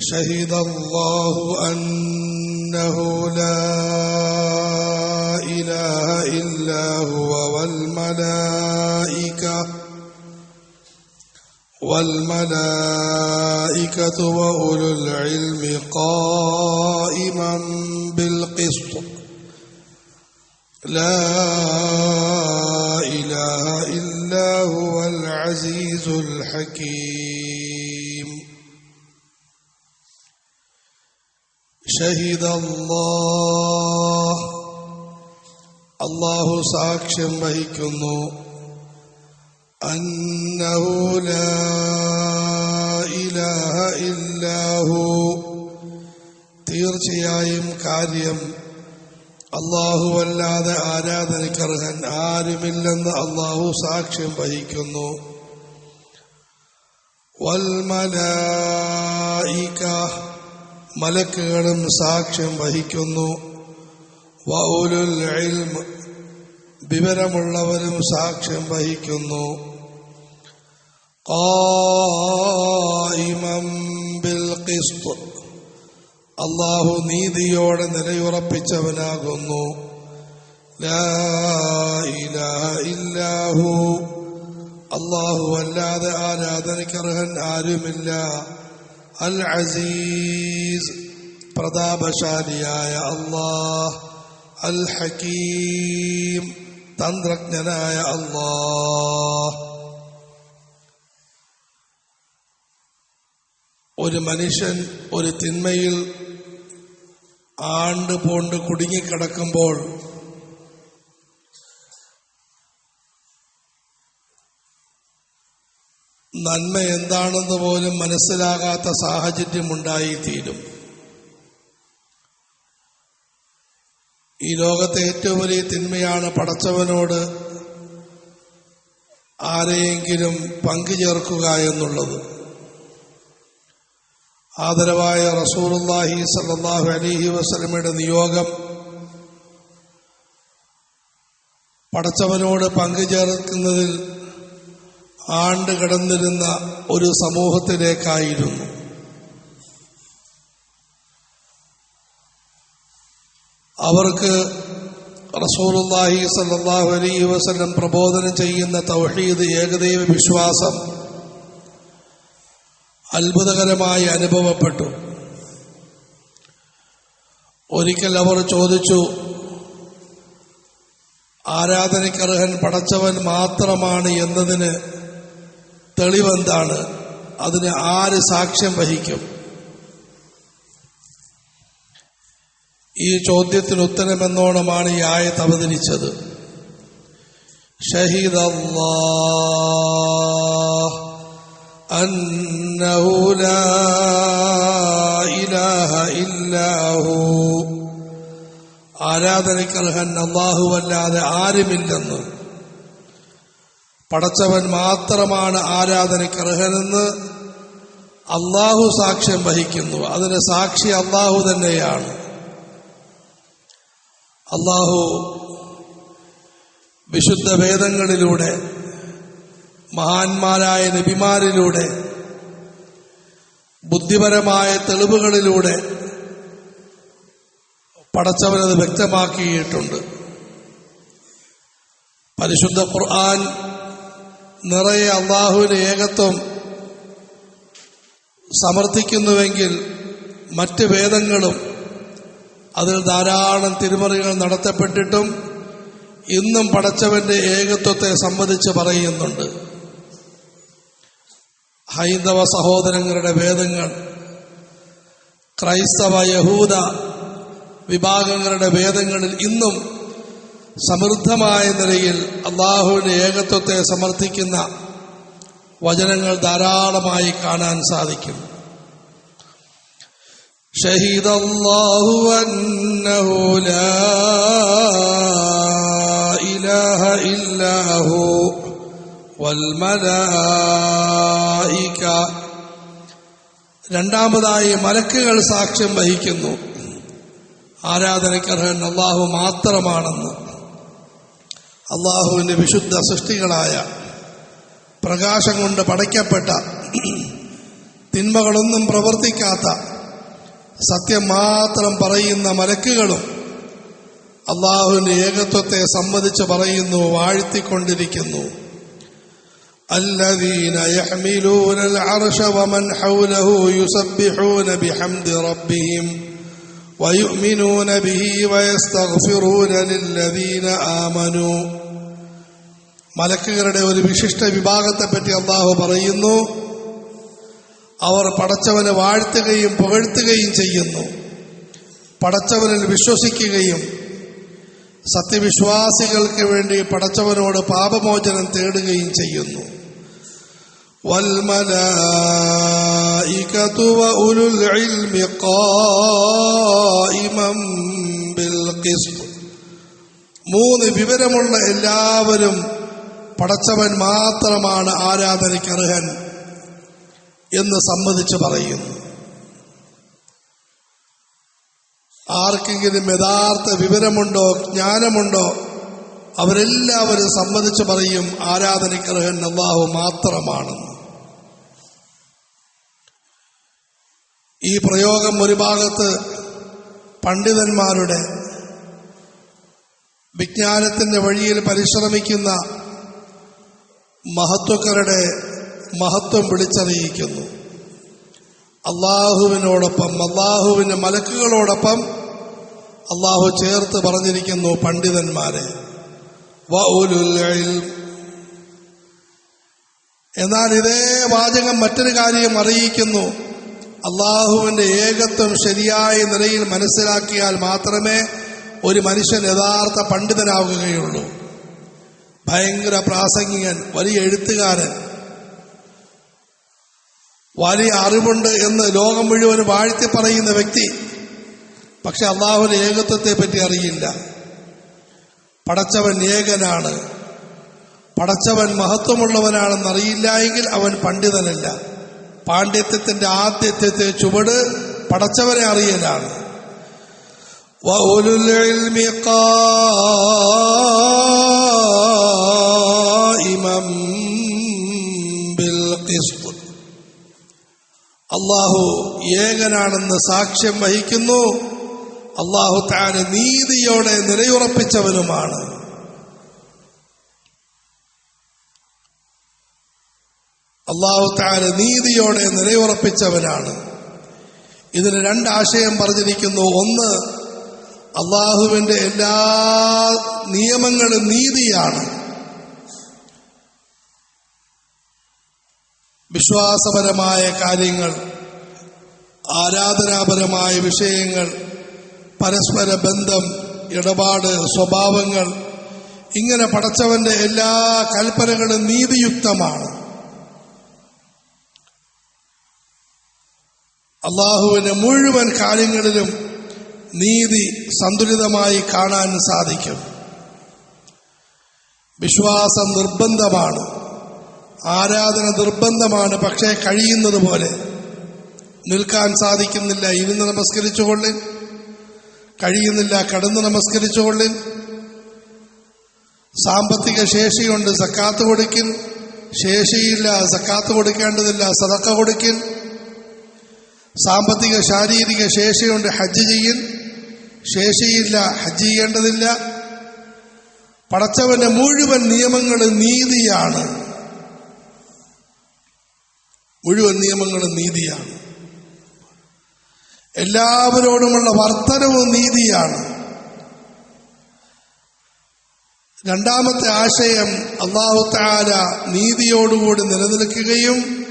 شهد الله أنه لا إله إلا هو والملائكة والملائكة وأولو العلم قائما بالقسط. لا إله إلا هو العزيز الحكيم. شهد الله അള്ളാഹു സാക്ഷ്യം വഹിക്കുന്നു അന്നഹു ലാ ഇലാഹ ഇല്ലാഹു തീർച്ചയായും കാര്യം അല്ലാഹുവല്ലാതെ ആരാധനയ്ക്കർഹൻ ആരുമില്ലെന്ന് അള്ളാഹു സാക്ഷ്യം വഹിക്കുന്നു വൽമലായിക മലക്കുകളും സാക്ഷ്യം വഹിക്കുന്നു. വൗലുൽ വിവരമുള്ളവരും സാക്ഷ്യം വഹിക്കുന്നു. അള്ളാഹു നീതിയോടെ നിലയുറപ്പിച്ചവനാകുന്നു. അള്ളാഹു അല്ലാതെ ആരാധനയ്ക്കർഹൻ ആരുമില്ല. അൽ അസീസ് പ്രതാപശാലിയായ അള്ളാഹ് അൽ ഹക്കീം തന്ത്രജ്ഞനായ അള്ളാഹ്. ഒരു മനുഷ്യൻ ഒരു തിന്മയിൽ ആണ്ട് പോണ്ട് കുടുങ്ങിക്കിടക്കുമ്പോൾ നന്മ എന്താണെന്ന് പോലും മനസ്സിലാകാത്ത സാഹചര്യം ഉണ്ടായിത്തീരും. ഈ ലോകത്തെ ഏറ്റവും വലിയ തിന്മയാണ് പടച്ചവനോട് ആരെയെങ്കിലും പങ്കുചേർക്കുക എന്നുള്ളത്. ആദരവായ റസൂറുല്ലാഹി സല്ലാഹു അലഹി വസ്ലമയുടെ നിയോഗം പടച്ചവനോട് പങ്കുചേർക്കുന്നതിൽ ആണ്ട് കടന്നിരുന്ന ഒരു സമൂഹത്തിലേക്കായിരുന്നു. അവർക്ക് റസൂലുല്ലാഹി സല്ലാഹു അലൈഹി വസല്ലം പ്രബോധനം ചെയ്യുന്ന തൗഹീദ് ഏകദൈവ വിശ്വാസം അത്ഭുതകരമായി അനുഭവപ്പെട്ടു. ഒരിക്കൽ അവർ ചോദിച്ചു ആരാധനയ്ക്കർഹൻ പടച്ചവൻ മാത്രമാണ് എന്നതിന് തെളിവെന്താണ് അതിന് ആര് സാക്ഷ്യം വഹിക്കും ഈ ചോദ്യത്തിന് ഉത്തരമെന്നോണമാണ് ഈ ആയത്ത് അവതരിച്ചത് ഷഹീദ് أنه لا إله إلا هو ആരാധനയ്ക്കർഹൻ അള്ളാഹുവല്ലാതെ ആരുമില്ലെന്ന് പടച്ചവൻ മാത്രമാണ് ആരാധനയ്ക്ക് അർഹനെന്ന് അള്ളാഹു സാക്ഷ്യം വഹിക്കുന്നു. അതിന് സാക്ഷി അള്ളാഹു തന്നെയാണ്. അള്ളാഹു വിശുദ്ധ വേദങ്ങളിലൂടെ മഹാന്മാരായ നബിമാരിലൂടെ ബുദ്ധിപരമായ തെളിവുകളിലൂടെ പടച്ചവനത് വ്യക്തമാക്കിയിട്ടുണ്ട്. പരിശുദ്ധ ഖുർആൻ നിറയെ അള്ളാഹുവിന്റെ ഏകത്വം സമർത്ഥിക്കുന്നുവെങ്കിൽ മറ്റ് വേദങ്ങളും അതിൽ ധാരാളം തിരുമറികൾ നടത്തപ്പെട്ടിട്ടും ഇന്നും പടച്ചവന്റെ ഏകത്വത്തെ സംബന്ധിച്ച് പറയുന്നുണ്ട്. ഹൈന്ദവ സഹോദരങ്ങളുടെ വേദങ്ങൾ ക്രൈസ്തവ യഹൂദ വിഭാഗങ്ങളുടെ വേദങ്ങളിൽ ഇന്നും സമൃദ്ധമായ നിലയിൽ അള്ളാഹുവിന്റെ ഏകത്വത്തെ സമർത്ഥിക്കുന്ന വചനങ്ങൾ ധാരാളമായി കാണാൻ സാധിക്കും شهد الله أنه لا إله إلا هو والملائكة രണ്ടാമതായി മലക്കുകൾ സാക്ഷ്യം വഹിക്കുന്നു ആരാധനയ്ക്കർഹൻ അള്ളാഹു മാത്രമാണെന്ന് അള്ളാഹുവിന്റെ വിശുദ്ധ സൃഷ്ടികളായ പ്രകാശം കൊണ്ട് പടയ്ക്കപ്പെട്ട തിന്മകളൊന്നും പ്രവർത്തിക്കാത്ത സത്യം മാത്രം പറയുന്ന മലക്കുകളും അള്ളാഹുവിന്റെ ഏകത്വത്തെ സംബന്ധിച്ച് പറയുന്നു വാഴ്ത്തിക്കൊണ്ടിരിക്കുന്നു الذين يحملون العرش ومن حوله يسبحون بحمد ربهم ويؤمنون به ويستغفرون للذين آمنوا മലക്കുകളുടെ ഒരു വിശിഷ്ട വിഭാഗത്തെപ്പറ്റി അള്ളാഹു പറയുന്നു അവർ പടച്ചവനെ വാഴ്ത്തുകയും പുകഴ്ത്തുകയും ചെയ്യുന്നു പടച്ചവനിൽ വിശ്വസിക്കുകയും സത്യവിശ്വാസികൾക്ക് വേണ്ടി പടച്ചവനോട് പാപമോചനം തേടുകയും ചെയ്യുന്നു والملائكة وأولو العلم قائما بالقسط മൂന്ന് വിവരമുള്ള എല്ലാവരും പടച്ചവൻ മാത്രമാണ് ആരാധനയ്ക്ക് അർഹൻ എന്ന് സമ്മതിച്ച് പറയുന്നു ആർക്കെങ്കിലും യഥാർത്ഥ വിവരമുണ്ടോ ജ്ഞാനമുണ്ടോ അവരെല്ലാവരും സമ്മതിച്ച് പറയും ആരാധനയ്ക്ക് അർഹൻ അള്ളാഹു മാത്രമാണെന്ന് ഈ പ്രയോഗം ഒരു ഭാഗത്ത് പണ്ഡിതന്മാരുടെ വിജ്ഞാനത്തിന്റെ വഴിയിൽ പരിശ്രമിക്കുന്ന മഹത്വക്കരുടെ മഹത്വം വിളിച്ചറിയിക്കുന്നു. അള്ളാഹുവിനോടൊപ്പം അള്ളാഹുവിന്റെ മലക്കുകളോടൊപ്പം അള്ളാഹു ചേർത്ത് പറഞ്ഞിരിക്കുന്നു പണ്ഡിതന്മാരെ. എന്നാൽ ഇതേ വാചകം മറ്റൊരു കാര്യം അറിയിക്കുന്നു. അള്ളാഹുവിന്റെ ഏകത്വം ശരിയായ നിലയിൽ മനസ്സിലാക്കിയാൽ മാത്രമേ ഒരു മനുഷ്യൻ യഥാർത്ഥ പണ്ഡിതനാവുകയുള്ളൂ. ഭയങ്കര പ്രാസംഗികൻ വലിയ എഴുത്തുകാരൻ. വലിയ അറിവുണ്ട് എന്ന് ലോകം മുഴുവൻ വാഴ്ത്തി പറയുന്ന വ്യക്തി. പക്ഷെ അള്ളാഹുവിന്റെ ഏകത്വത്തെ പറ്റി അറിയില്ല. പടച്ചവൻ ഏകനാണ്. പടച്ചവൻ മഹത്വമുള്ളവനാണെന്ന് അറിയില്ല എങ്കിൽ അവൻ പണ്ഡിതനല്ല. പാണ്ഡിത്യത്തിന്റെ ആദ്യത്തെ ചുവട് പടച്ചവരെ അറിയലാണ്. അള്ളാഹു ഏകനാണെന്ന് സാക്ഷ്യം വഹിക്കുന്നു. അള്ളാഹു താൻ നീതിയോടെ നിലയുറപ്പിച്ചവനുമാണ്. അള്ളാഹു താര നീതിയോടെ നിലയുറപ്പിച്ചവനാണ്. ഇതിന് രണ്ടാശയം പറഞ്ഞിരിക്കുന്നു. ഒന്ന് അള്ളാഹുവിന്റെ എല്ലാ നിയമങ്ങളും നീതിയാണ്. വിശ്വാസപരമായ കാര്യങ്ങൾ ആരാധനാപരമായ വിഷയങ്ങൾ പരസ്പര ബന്ധം ഇടപാട് സ്വഭാവങ്ങൾ ഇങ്ങനെ പടച്ചവന്റെ എല്ലാ കൽപ്പനകളും നീതിയുക്തമാണ്. അള്ളാഹുവിന്റെ മുഴുവൻ കാര്യങ്ങളിലും നീതി സന്തുലിതമായി കാണാൻ സാധിക്കും. വിശ്വാസം നിർബന്ധമാണ്. ആരാധന നിർബന്ധമാണ്. പക്ഷേ കഴിയുന്നത് പോലെ നിൽക്കാൻ സാധിക്കുന്നില്ല. ഇരുന്ന് നമസ്കരിച്ചുകൊള്ളിൻ കഴിയുന്നില്ല കടന്ന് നമസ്കരിച്ചുകൊള്ളിൻ സാമ്പത്തിക ശേഷിയുണ്ട് സക്കാത്ത് കൊടുക്കിൻ ശേഷിയില്ല സക്കാത്ത് കൊടുക്കേണ്ടതില്ല സതക്ക കൊടുക്കിൻ സാമ്പത്തിക ശാരീരിക ശേഷിയുണ്ട് ഹജ്ജ് ചെയ്യൻ ശേഷിയില്ല ഹജ്ജ് ചെയ്യേണ്ടതില്ല. പടച്ചവന്റെ മുഴുവൻ നിയമങ്ങൾ നീതിയാണ്. മുഴുവൻ നിയമങ്ങൾ നീതിയാണ്. എല്ലാവരോടുമുള്ള വർത്തനവും നീതിയാണ്. രണ്ടാമത്തെ ആശയം അള്ളാഹു താര നീതിയോടുകൂടി നിലനിൽക്കുകയും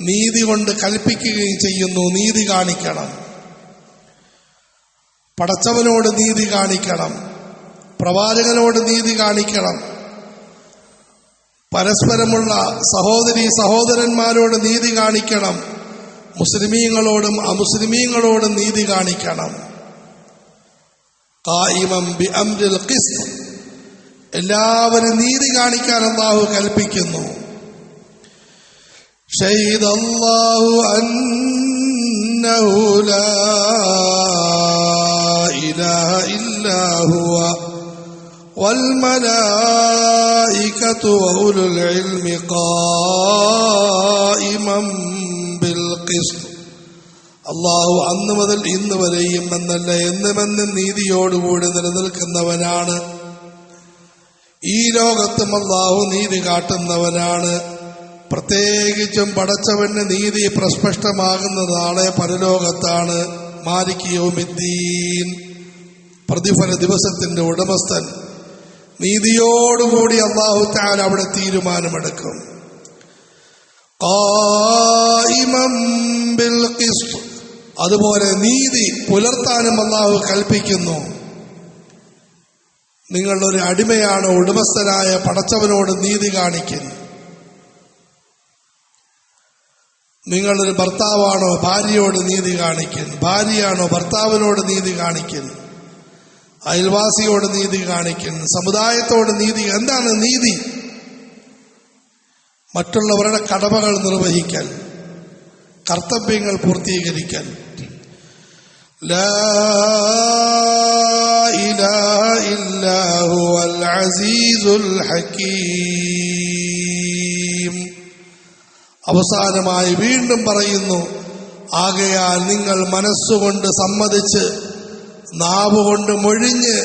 നീതി കൊണ്ട് കൽപ്പിക്കുകയും ചെയ്യുന്നു നീതി കാണിക്കണം. പടച്ചവനോട് നീതി കാണിക്കണം. പ്രവാചകനോട് നീതി കാണിക്കണം. പരസ്പരമുള്ള സഹോദരി സഹോദരന്മാരോട് നീതി കാണിക്കണം. മുസ്ലിമീങ്ങളോടും അമുസ്ലിമീങ്ങളോടും നീതി കാണിക്കണം. കായിമം ബി അംരിൽ എല്ലാവരും നീതി കാണിക്കാൻ അള്ളാഹു കൽപ്പിക്കുന്നു. شهد الله أنه لا إله إلا هو والملائكة وأولو العلم قائما بالقسط ഖിസ്ത് അള്ളാഹു അന്ന് മുതൽ ഇന്ന് വരെയും എന്നല്ല എന്നുമെന്നും നീതിയോടുകൂടി നിലനിൽക്കുന്നവനാണ് ഈ ലോകത്തും അള്ളാഹു നീതി കാട്ടുന്നവനാണ് പ്രത്യേകിച്ചും പടച്ചവന് നീതി പ്രസ്പഷ്ടമാകുന്ന നാളെ പരലോകത്താണ് മാലിക്കിയോമിദ്ദീൻ പ്രതിഫല ദിവസത്തിന്റെ ഉടമസ്ഥൻ. നീതിയോടുകൂടി അള്ളാഹുത്താൽ അവിടെ തീരുമാനമെടുക്കും. അതുപോലെ നീതി പുലർത്താനും അള്ളാഹു കൽപ്പിക്കുന്നു. നിങ്ങളൊരു അടിമയാണ് ഉടമസ്ഥനായ പടച്ചവനോട് നീതി കാണിക്കുന്നു നിങ്ങളൊരു ഭർത്താവാണോ ഭാര്യയോട് നീതി കാണിക്കുന്നു? ഭാര്യയാണോ ഭർത്താവിനോട് നീതി കാണിക്കുന്നു? അയൽവാസിയോട് നീതി കാണിക്കുന്നു? സമുദായത്തോട് നീതി എന്താണ് നീതി? മറ്റുള്ളവരുടെ കടമകൾ നിർവഹിക്കൽ കർത്തവ്യങ്ങൾ പൂർത്തീകരിക്കൽ. ലാ ഇലാഹ ഇല്ലാ ഹുവൽ അസീസുൽ ഹക്കീം. അവസാനമായി വീണ്ടും പറയുന്നു ആകയാൽ നിങ്ങൾ മനസ്സുകൊണ്ട് സമ്മതിച്ച് നാവുകൊണ്ട് മൊഴിഞ്ഞ്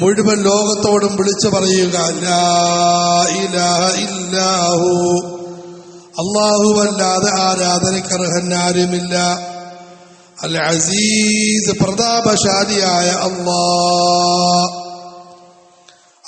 മുഴുവൻ ലോകത്തോടും വിളിച്ചു പറയുക അല്ലാഹുവല്ലാതെ ആരാധനക്കർഹനാരുമില്ല അൽ അസീസ് പ്രതാപശാലിയായ അല്ലാ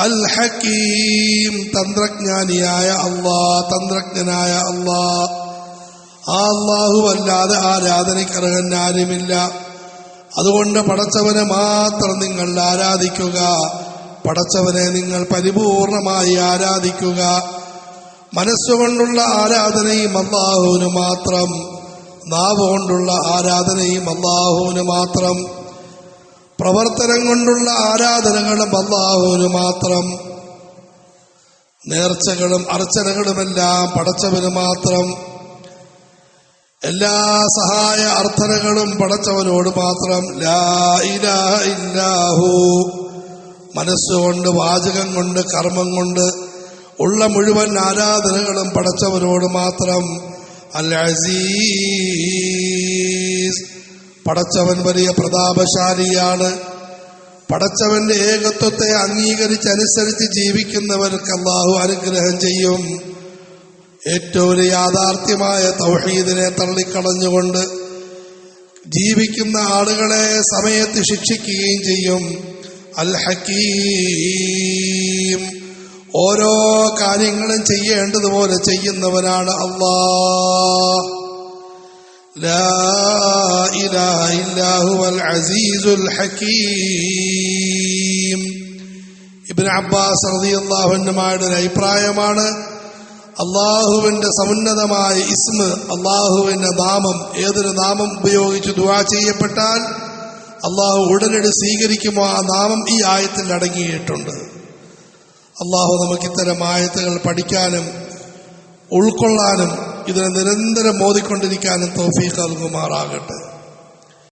അൽ ഹക്കീം തന്ത്രജ്ഞാനിയായ അള്ളാ തന്ത്രജ്ഞനായ അള്ളാ. ആ അള്ളാഹു അല്ലാതെ ആരാധനയ്ക്കർഹൻ ആരുമില്ല. അതുകൊണ്ട് പടച്ചവനെ മാത്രം നിങ്ങൾ ആരാധിക്കുക. പടച്ചവനെ നിങ്ങൾ പരിപൂർണമായി ആരാധിക്കുക. മനസ്സുകൊണ്ടുള്ള ആരാധനയും അള്ളാഹുവിന് മാത്രം. നാവ് കൊണ്ടുള്ള ആരാധനയും അള്ളാഹുവിന് മാത്രം. പ്രവർത്തനം കൊണ്ടുള്ള ആരാധനകളും അള്ളാഹുവിന് മാത്രം. നേർച്ചകളും അർച്ചനകളുമെല്ലാം പടച്ചവന് മാത്രം. എല്ലാ സഹായ അർത്ഥനകളും പടച്ചവനോട് മാത്രം. ലാ ഇലാഹ മനസ്സുകൊണ്ട് വാചകം കൊണ്ട് കർമ്മം കൊണ്ട് ഉള്ള മുഴുവൻ ആരാധനകളും പടച്ചവനോട് മാത്രം. അൽ അസീസ്. പടച്ചവൻ വലിയ പ്രതാപശാലിയാണ്. പടച്ചവന്റെ ഏകത്വത്തെ അംഗീകരിച്ചനുസരിച്ച് ജീവിക്കുന്നവർക്ക് അള്ളാഹു അനുഗ്രഹം ചെയ്യും. ഏറ്റവും യാഥാർത്ഥ്യമായ തൗഹീദിനെ തള്ളിക്കളഞ്ഞുകൊണ്ട് ജീവിക്കുന്ന ആളുകളെ സമയത്ത് ശിക്ഷിക്കുകയും ചെയ്യും. അൽ ഹക്കീം ഓരോ കാര്യങ്ങളും ചെയ്യേണ്ടതുപോലെ ചെയ്യുന്നവനാണ് അള്ളാഹ്. لا إله إلا هو العزيز الحكيم ഇബിൻ അബ്ബാസ് റളിയല്ലാഹുവിന്റെ ഒരു അഭിപ്രായമാണ് അള്ളാഹുവിന്റെ സമുന്നതമായ ഇസ്മ് അള്ളാഹുവിന്റെ നാമം ഏതൊരു നാമം ഉപയോഗിച്ച് ദുവാ ചെയ്യപ്പെട്ടാൽ അള്ളാഹു ഉടനടി സ്വീകരിക്കുമോ ആ നാമം ഈ ആയത്തിൽ അടങ്ങിയിട്ടുണ്ട് അള്ളാഹു നമുക്ക് ഇത്തരം ആയത്തുകൾ പഠിക്കാനും ഉൾക്കൊള്ളാനും ഇതിനെ നിരന്തരം മോദിക്കൊണ്ടിരിക്കാനും തോഫീഖ് നൽകുമാറാകട്ടെ.